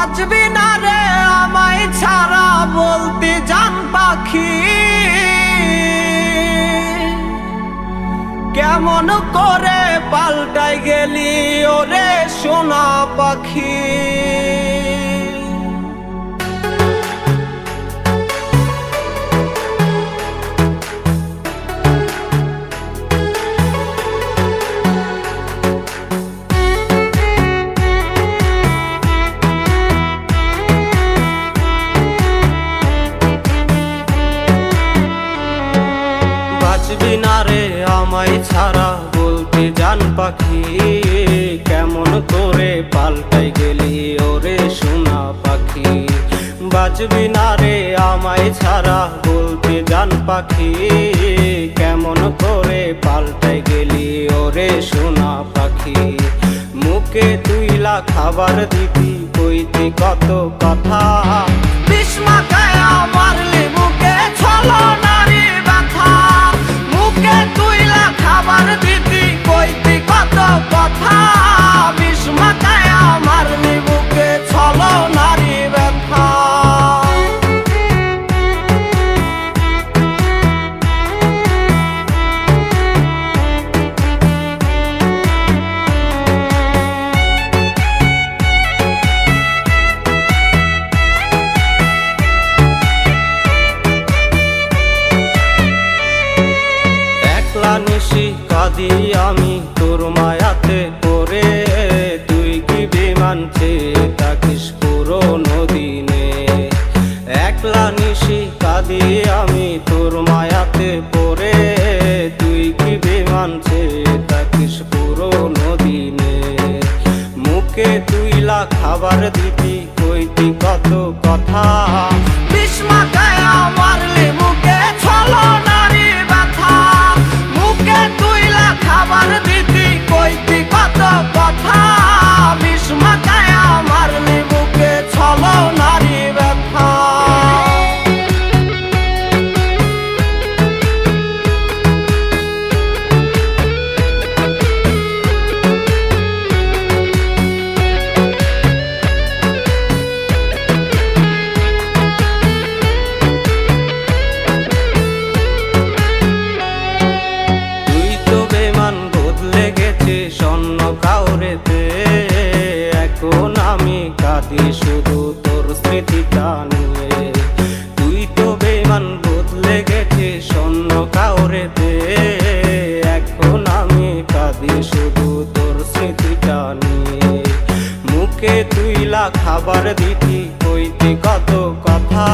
বাঁচবি না রে, আমায় ছাড়া বলতে জান পাখি। কেমন করে পাল্টাই গেলি ওরে সোনা পাখি। না রে আমায় ছাড়া বলতে জান পাখি, কেমন করে পাল্টাই গেলি ওরে সোনা পাখি? বাজবি না রে আমায় ছাড়া বলতে জান পাখি, কেমন করে পাল্টাই গেলি ওরে সোনা পাখি? মুখে তুইলা খাবার দিবি কইতি কত কথা। বিস্মাকায় কাঁদি আমি তোর মায়াতে পরে তুই কি বিমান থাকিস পুরোনো দিনে একলা নিশি কাঁদি আমি তোর মায়াতে পরে তুই কি বিমান থাকিস পুরোনো দিনে মুখে তুইলা খাবার দিতি কইতি কত কথা? বিস্মাকায় কাঁদি শুধু তোর স্মৃতিটা নিয়ে। তুই তো বেমান বদলে গেছে স্বর্ণ কাউরেতে এখন আমি কাঁদি, শুধু তোর স্মৃতিটা নিয়ে। মুখে তুইলা খাবার দিতি, কইতে কত কথা।